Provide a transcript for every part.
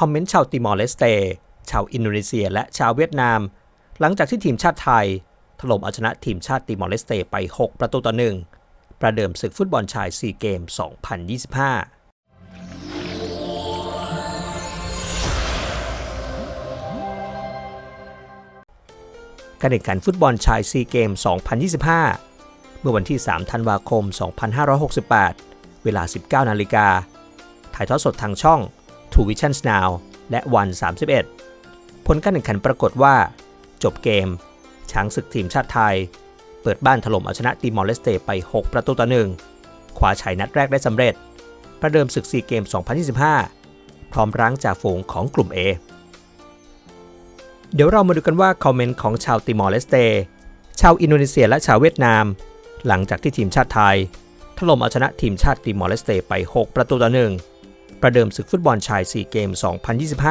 คอมเมนต์ชาวติมอร์เลสเต ชาวอินโดนีเซีย และชาวเวียดนาม หลังจากที่ทีมชาติไทย ถล่มเอาชนะทีมชาติติมอร์เลสเตไป 6 ประตูต่อหนึ่งประเดิมศึกฟุตบอลชายซีเกม 2025การแข่งขันฟุตบอลชายซีเกม 2025 เมื่อวันที่ 3 ธันวาคม 2568 เวลา 19 นาฬิกา ถ่ายทอดสดทางช่อง Two Visions Now และวัน31 ผลการแข่งขันปรากฏว่า จบเกม ช้างศึกทีมชาติไทย เปิดบ้านถล่มเอาชนะติมอร์เลสเตไป 6 ประตูต่อหนึ่งคว้าชัยนัดแรกได้สำเร็จ ประเดิมศึกซีเกม 2025 พร้อมรั้งจ่าฝูงของกลุ่ม A เดี๋ยวเรามาดูกันว่าคอมเมนต์ของชาวติมอร์เลสเต ชาวอินโดนีเซียและชาวเวียดนาม หลังจากที่ทีมชาติไทย ถล่มเอาชนะทีมชาติติมอร์เลสเตไป 6 ประตูต่อหนึ่ง ประเดิมศึกฟุตบอลชายซีเกม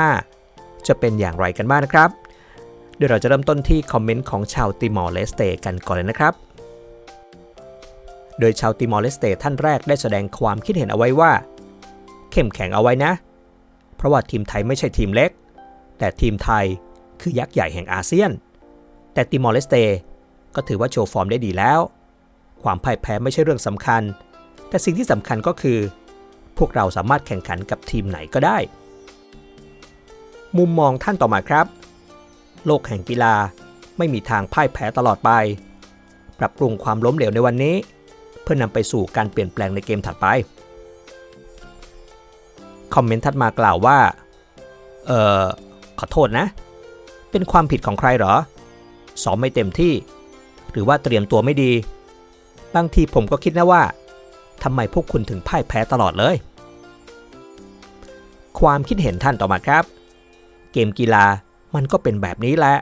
2025 จะเป็นอย่างไรกันบ้างนะครับ เดี๋ยวเราจะเริ่มต้นที่คอมเมนต์ของชาวติมอร์เลสเตกันก่อนเลยนะครับ โดยชาวติมอร์เลสเตท่านแรกได้แสดงความคิดเห็นเอาไว้ว่า เข้มแข็งเอาไว้นะ เพราะว่าทีมไทยไม่ใช่ทีมเล็ก แต่ทีมไทยคือยักษ์ใหญ่แห่งอาเซียน แต่ติมอร์เลสเตก็ถือว่าโชว์ฟอร์มได้ดีแล้ว ความพ่ายแพ้ไม่ใช่เรื่องสำคัญ แต่สิ่งที่สำคัญก็คือ พวกเราสามารถแข่งขันกับทีมไหนก็ได้ มุมมองท่านต่อมาครับ โลกแห่งกีฬาไม่มีทางพ่ายแพ้ตลอดไป ปรับปรุงความล้มเหลวในวันนี้ เพื่อนำไปสู่การเปลี่ยนแปลงในเกมถัดไป คอมเมนต์ถัดมากล่าวว่า เอ่อ ขอโทษนะ เป็นความผิดของใครหรอซ้อมไม่เต็มที่ หรือว่าเตรียมตัวไม่ดี บางทีผมก็คิดนะว่า ทำไมพวกคุณถึงพ่ายแพ้ตลอดเลย ความคิดเห็นท่านต่อมาครับ เกมกีฬามันก็เป็นแบบนี้แหละ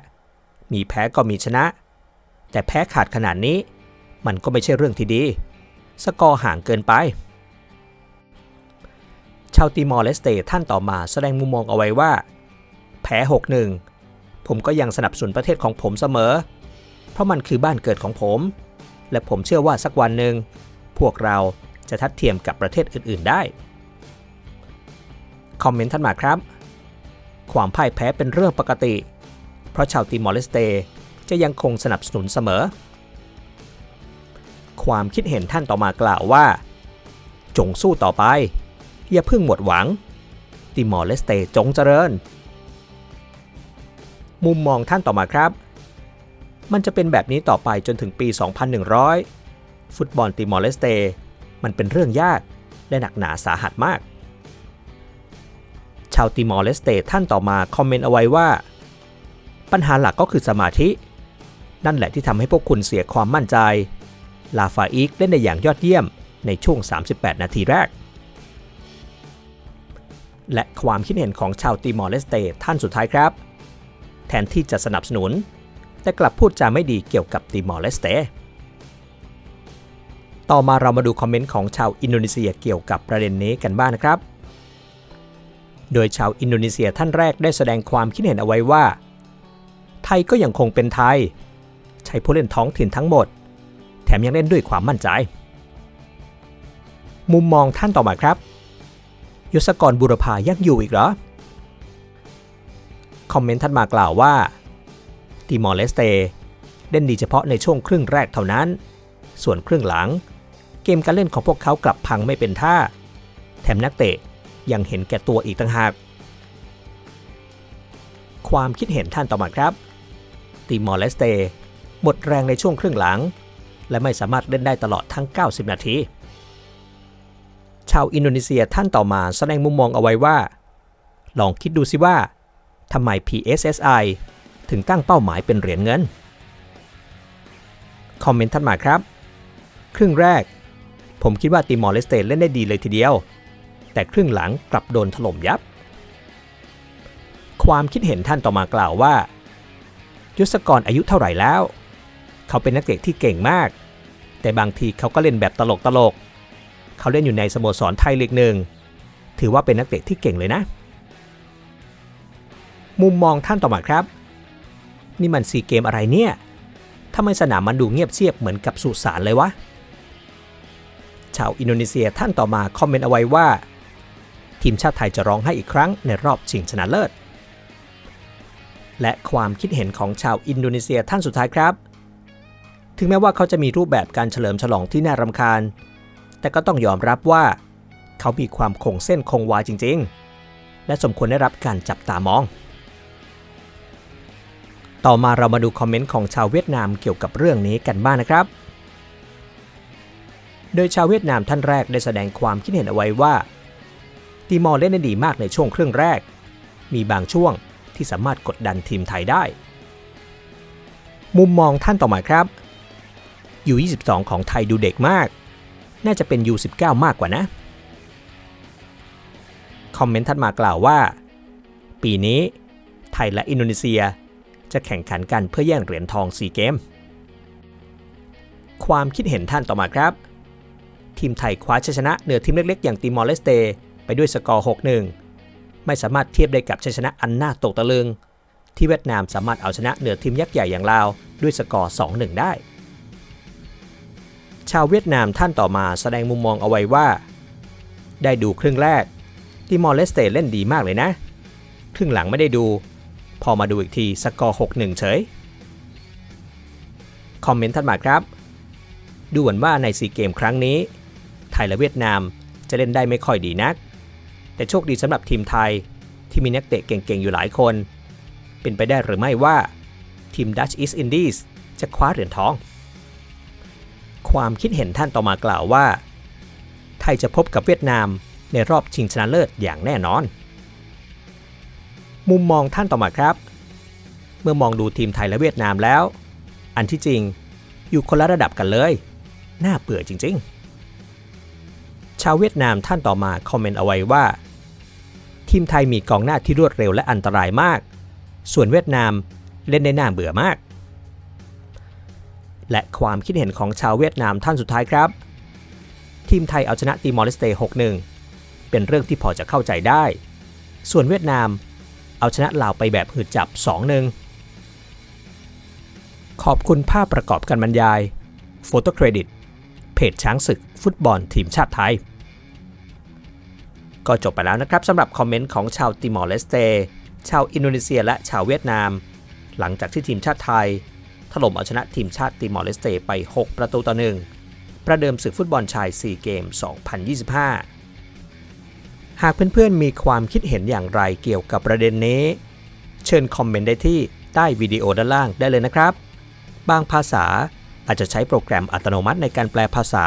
มีแพ้ก็มีชนะ แต่แพ้ขาดขนาดนี้ มันก็ไม่ใช่เรื่องที่ดี สกอร์ห่างเกินไป ชาวติมอร์เลสเตท่านต่อมาแสดงมุมมองเอาไว้ว่า แพ้6-1ผมก็ยังสนับสนุนประเทศของผมเสมอ เพราะมันคือบ้านเกิดของผม และผมเชื่อว่าสักวันหนึ่งพวกเรา จะทัดเทียมกับประเทศอื่น ๆ ได้ คอมเมนต์ท่านมาครับ ความพ่ายแพ้เป็นเรื่องปกติ เพราะชาวติมอร์เลสเตจะยังคงสนับสนุนเสมอ ความคิดเห็นท่านต่อมากล่าวว่า จงสู้ต่อไป อย่าเพิ่งหมดหวัง ติมอร์เลสเตจงเจริญ มุมมองท่านต่อมาครับ มันจะเป็นแบบนี้ต่อไปจนถึงปี 2100 ฟุตบอลติมอร์เลสเต มันเป็นเรื่องยาก และหนักหนาสาหัสมาก ชาวติมอร์เลสเตท่านต่อมาคอมเมนต์เอาไว้ว่า ปัญหาหลักก็คือสมาธิ นั่นแหละที่ทำให้พวกคุณเสียความมั่นใจ ลาฟาอีกเล่นได้อย่างยอดเยี่ยมในช่วง 38 นาทีแรก และความคิดเห็นของชาวติมอร์เลสเตท่านสุดท้ายครับ แทนที่จะสนับสนุน แต่กลับพูดจาไม่ดีเกี่ยวกับติมอร์เลสเต ต่อมาเรามาดูคอมเมนต์ของชาวอินโดนีเซียเกี่ยวกับประเด็นนี้กันบ้างนะครับ โดยชาวอินโดนีเซียท่านแรกได้แสดงความคิดเห็นเอาไว้ว่า ไทยก็ยังคงเป็นไทย ใช้ผู้เล่นท้องถิ่นทั้งหมด แถมยังเล่นด้วยความมั่นใจ มุมมองท่านต่อมาครับ ยศกรบุรพายังอยู่อีกเหรอ คอมเมนต์ท่านมากล่าวว่าติมอร์เลสเตเล่นดีเฉพาะในช่วงครึ่งแรกเท่านั้น ส่วนครึ่งหลัง เกมการเล่นของพวกเขากลับพังไม่เป็นท่า แถมนักเตะยังเห็นแก่ตัวอีกต่างหาก ความคิดเห็นท่านต่อมาครับติมอร์เลสเตหมดแรงในช่วงครึ่งหลัง และไม่สามารถเล่นได้ตลอดทั้ง 90 นาที ชาวอินโดนีเซียท่านต่อมาแสดงมุมมองเอาไว้ว่า ลองคิดดูสิว่าทำไม PSSI ถึงตั้งเป้าหมายเป็นเหรียญเงิน คอมเมนต์ท่านมาครับ ครึ่งแรก ผมคิดว่าติมอร์เลสเตเล่นได้ดีเลยทีเดียว แต่ครึ่งหลังกลับโดนถล่มยับ ความคิดเห็นท่านต่อมากล่าวว่ายุศกรอายุเท่าไหร่แล้ว เขาเป็นนักเตะที่เก่งมาก แต่บางทีเขาก็เล่นแบบตลกตลก เขาเล่นอยู่ในสโมสรไทยลีกหนึ่ง ถือว่าเป็นนักเตะที่เก่งเลยนะ มุมมองท่านต่อมาครับ นี่มันซีเกมอะไรเนี่ยทำไมสนามมันดูเงียบเชียบเหมือนกับสุสานเลยวะ ชาวอินโดนีเซียท่านต่อมาคอมเมนต์เอาไว้ว่า ทีมชาติไทยจะร้องให้อีกครั้งในรอบชิงชนะเลิศ และความคิดเห็นของชาวอินโดนีเซียท่านสุดท้ายครับ ถึงแม้ว่าเขาจะมีรูปแบบการเฉลิมฉลองที่น่ารำคาญ แต่ก็ต้องยอมรับว่า เขามีความคงเส้นคงวาจริง ๆ และสมควรได้รับการจับตามองต่อมาเรามาดูคอมเมนต์ของชาวเวียดนามเกี่ยวกับเรื่องนี้กันบ้างนะครับ โดยชาวเวียดนามท่านแรกได้แสดงความคิดเห็นเอาไว้ว่า ตีมอร์เล่นได้ดีมากในช่วงครึ่งแรก มีบางช่วงที่สามารถกดดันทีมไทยได้ มุมมองท่านต่อมาครับ U22 ของไทยดูเด็กมาก น่าจะเป็น U19 มากกว่านะ คอมเมนต์ถัดมากล่าวว่า ปีนี้ไทยและอินโดนีเซียจะแข่งขันกันเพื่อแย่งเหรียญทองซีเกม ความคิดเห็นท่านต่อมาครับ ทีมไทยคว้าชัยชนะเหนือทีมเล็กๆ อย่างติมอร์เลสเตไปด้วยสกอร์ 6-1 ไม่สามารถเทียบได้กับชัยชนะอันน่าตกตะลึง ที่เวียดนามสามารถเอาชนะเหนือทีมยักษ์ใหญ่อย่างลาวด้วยสกอร์ 2-1 ได้ ชาวเวียดนามท่านต่อมาแสดงมุมมองเอาไว้ว่า ได้ดูครึ่งแรกติมอร์เลสเตเล่นดีมากเลยนะ ครึ่งหลังไม่ได้ดู พอมาดูอีกทีสกอร์ 6-1 เฉย คอมเมนต์ถัดมาครับ ดูเหมือนว่าในซีเกมครั้งนี้ ยและเวียดนาม จะเล่นได้ไม่ค่อยดีนัก แต่โชคดีสำหรับทีมไทยที่มีนักเตะเก่งๆอยู่หลายคน เป็นไปได้หรือไม่ว่า ทีม Dutch East Indies จะคว้าเหรียญทอง ความคิดเห็นท่านต่อมากล่าวว่า ไทยจะพบกับเวียดนามในรอบชิงชนะเลิศอย่างแน่นอน มุมมองท่านต่อมาครับ เมื่อมองดูทีมไทยและเวียดนามแล้ว อันที่จริงอยู่คนละระดับกันเลย น่าเบื่อจริง ๆ ชาวเวียดนามท่านต่อมาคอมเมนต์เอาไว้ว่า ทีมไทยมีกองหน้าที่รวดเร็วและอันตรายมาก ส่วนเวียดนามเล่นได้น่าเบื่อมาก และความคิดเห็นของชาวเวียดนามท่านสุดท้ายครับ ทีมไทยเอาชนะตีมอร์เลสเต6-1 เป็นเรื่องที่พอจะเข้าใจได้ ส่วนเวียดนามเอาชนะลาวไปแบบหืดจับ 2-1 ขอบคุณภาพประกอบการบรรยาย โฟโต้เครดิต เพจช้างศึกฟุตบอลทีมชาติไทย ก็จบไปแล้วนะครับสำหรับคอมเมนต์ของชาวติมอร์เลสเต ชาวอินโดนีเซียและชาวเวียดนาม หลังจากที่ทีมชาติไทย ถล่มเอาชนะทีมชาติติมอร์เลสเตไป 6 ประตูต่อหนึ่งประเดิมศึกฟุตบอลชาย 4 เกม 2025 หากเพื่อนๆมีความคิดเห็นอย่างไรเกี่ยวกับประเด็นนี้ เชิญคอมเมนต์ได้ที่ใต้วิดีโอด้านล่างได้เลยนะครับ บางภาษาอาจจะใช้โปรแกรมอัตโนมัติในการแปลภาษา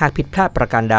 หากผิดพลาดประการใด